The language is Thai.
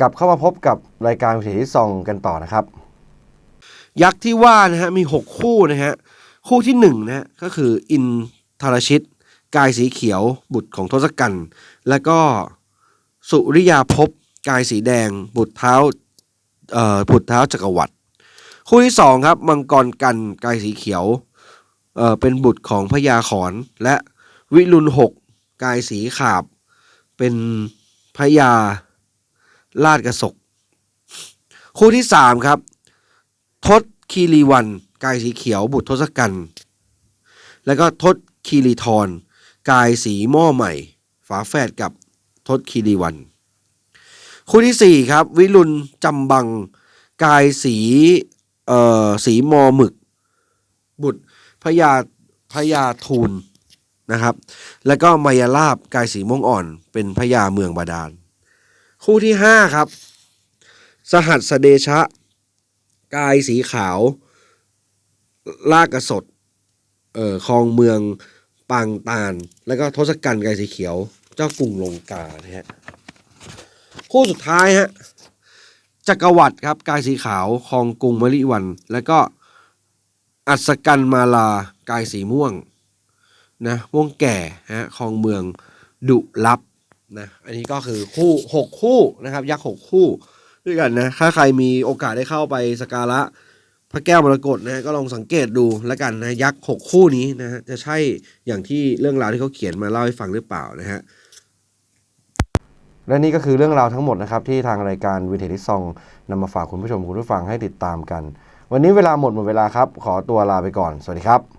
กลับเข้ามาพบกับรายการวิถีที่ซองกันต่อนะครับ ยักษ์ที่ว่านะฮะมี 6 คู่นะฮะคู่ที่1นะฮะก็คืออินทรชิต กายสีเขียวบุตรของทศกัณฐ์แล้วก็สุริยาภพกายสีแดง บุตรเท้าเอ่อบุตรเท้าจักรวรรดิคู่ที่2ครับมังกรกันกายสีเขียวเอ่อเป็นบุตรของพญาขอนและวิรุณหกกายสีขาบ เป็นพญา ลาดกระสกคู่ที่3ครับ ทศคีรีวันกายสีเขียวบุตรทศกัณฐ์แล้วก็ทศคีรีทรกายสีหม้อใหม่ ฝาแฝดกับทศคีรีวัน คู่ที่สี่ครับ วิรุณจำบัง กายสีเอ่อสีมอหมึก บุตรพญาพญาทูลนะครับ แล้วก็มายาลาบกายสีม่วงอ่อน เป็นพญาเมืองบาดาล คู่ที่ห้าครับ สหัสเดชะ กายสีขาว ลากกระสดเอ่อคลองเมืองปางตาล แล้วก็ทศกัณฐ์กายสีเขียว เจ้ากรุงลงกานะฮะคู่สุดท้ายฮะจักรวรรดิครับ กายสีขาวคลองกรุงมะลิวัน แล้วก็อัศกันมาลากายสีม่วงนะม่วงแก่ฮะคลองเมืองดุลับ นะอันนี้ก็คือคู่หกคู่นะครับ ยักษ์หกคู่ด้วยกันนะถ้าใครมีโอกาสได้เข้าไปสการะพระแก้วมรกตนะฮะก็ลองสังเกตดูแล้วกันนะยักษ์หกคู่นี้นะฮะจะใช่อย่างที่เรื่องราวที่เขาเขียนมาเล่าให้ฟังหรือเปล่านะฮะและนี่ก็คือเรื่องราวทั้งหมดนะครับที่ทางรายการวิถีที่ซองนำมาฝากคุณผู้ชมคุณผู้ฟังให้ติดตามกัน วันนี้เวลาหมดหมดเวลาครับ ขอตัวลาไปก่อน สวัสดีครับ